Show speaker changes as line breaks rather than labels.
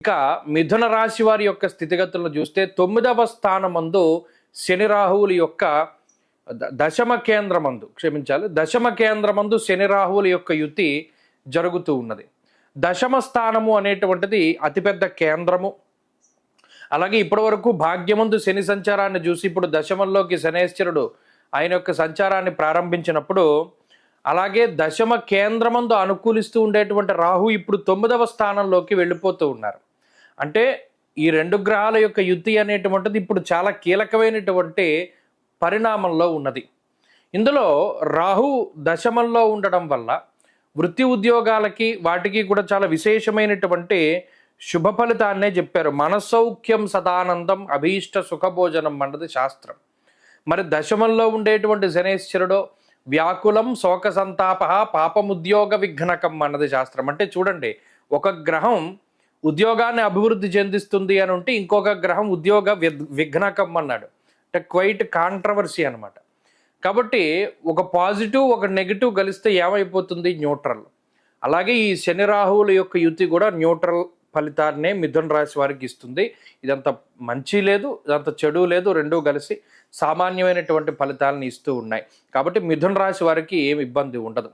ఇక మిథున రాశి వారి యొక్క స్థితిగతులను చూస్తే తొమ్మిదవ స్థానమందు శని రాహువుల యొక్క దశమ కేంద్రమందు క్షమించాలి దశమ కేంద్రమందు శని రాహువుల యొక్క యుతి జరుగుతూ ఉన్నది. దశమ స్థానము అనేటువంటిది అతిపెద్ద కేంద్రము. అలాగే ఇప్పటివరకు భాగ్యమందు శని సంచారాన్ని చూసి ఇప్పుడు దశమంలోకి శనేశ్వరుడు ఆయన యొక్క సంచారాన్ని ప్రారంభించినప్పుడు అలాగే దశమ కేంద్రమందు అనుకూలిస్తూ ఉండేటువంటి రాహు ఇప్పుడు తొమ్మిదవ స్థానంలోకి వెళ్ళిపోతూ ఉన్నారు. అంటే ఈ రెండు గ్రహాల యొక్క యుద్ధి అనేటువంటిది ఇప్పుడు చాలా కీలకమైనటువంటి పరిణామంలో ఉన్నది. ఇందులో రాహు దశమంలో ఉండడం వల్ల వృత్తి ఉద్యోగాలకి వాటికి కూడా చాలా విశేషమైనటువంటి శుభ ఫలితాన్నే చెప్పారు. మనసౌఖ్యం సదానందం అభీష్ట సుఖభోజనం అన్నది శాస్త్రం. మరి దశమంలో ఉండేటువంటి శనేశ్వరుడు వ్యాకులం శోక సంతాప పాపముద్యోగ విఘ్నకం అన్నది శాస్త్రం. అంటే చూడండి ఒక గ్రహం ఉద్యోగాన్ని అభివృద్ధి చెందిస్తుంది అని ఉంటే ఇంకొక గ్రహం ఉద్యోగ విఘ్నకం అన్నాడు. అంటే క్వైట్ కాంట్రవర్సీ అనమాట కాబట్టి ఒక పాజిటివ్ ఒక నెగిటివ్ కలిస్తే ఏమైపోతుంది? న్యూట్రల్. అలాగే ఈ శని రాహువుల యొక్క యుతి కూడా న్యూట్రల్ ఫలితాన్నే మిథున రాశి వారికి ఇస్తుంది. ఇదంత మంచి లేదు ఇదంత చెడు లేదు రెండూ కలిసి సామాన్యమైనటువంటి ఫలితాలను ఇస్తూ ఉన్నాయి. కాబట్టి మిథున రాశి వారికి ఏమి ఇబ్బంది ఉండదు.